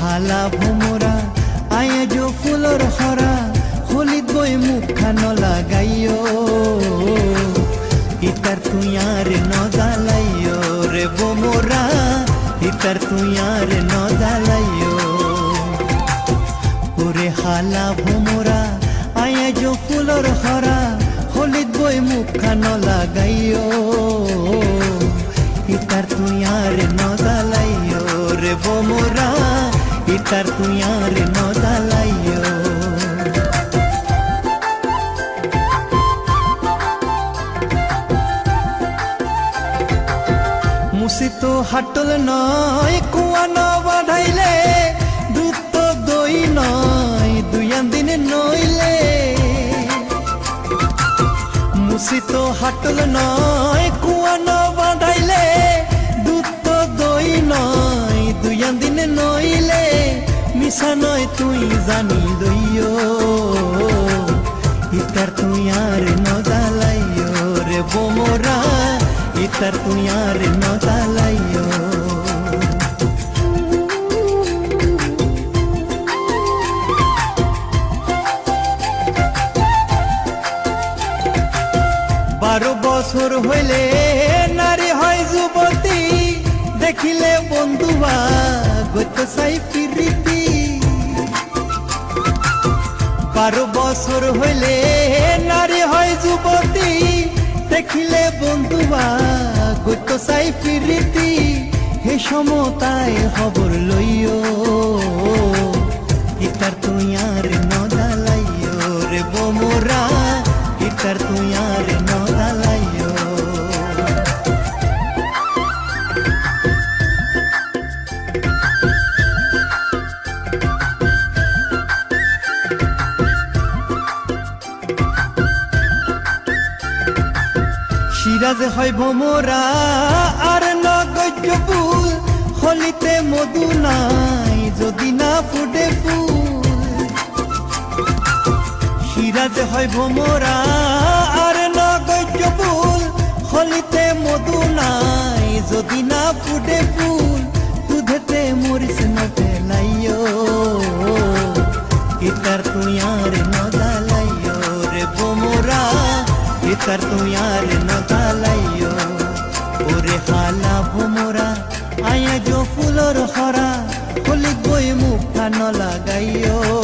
হালা ভোমরা, আয়ে যো ফুলর হরা খুলিত বই মুখা ন লাগাইও। ইতার তুইয়ারে ন দালাইও রে ভোমরা ইতার তুইয়ারে ন দালাইও ওরে হালা ভোমরা, আয়ে যো ফুলর হরা খুলিত বই মুখা ন লাগাইও। ইতার তুই আর ন হাটল নয়, কুয়া ন বাধাইলে, দুধ তো দই নয়, দুইয়ান দিনে নইলে। মুসিত হাটল নয় মিশা নয় তুই জানি দইও ইতার তুই আর ন জ্বালাইও রে বোমরা। ইতার তুই আর ন জ্বালাইও বারো বছর হইলে নারী হয় যুবতী। দেখিলে বন্ধুবা, গত সাই প্রীতি বারো বছর হইলে নারী হয় যুবতী। দেখিলে বন্ধুবা গত সাই প্রীতি। হে সমতায় খবর লইও। ইতার তুই আর ন জ্বালাইও রে বোমরা। ইতার তুই আর ন সিরাজ হয় ভোমরা আর নগজ্য হলিতে মধু নাই, যদি না ফুটে ফুল। সিরাজ হয় ভোমরা আর নগজ্য হলিতে মধু নাই, যদি না ফুটে ফুল। ইতার তুমি আর ন ওরে হালা ভোমরা আয়া জো ফুলর হরা, হলি বই মুখা ন লাগাইও।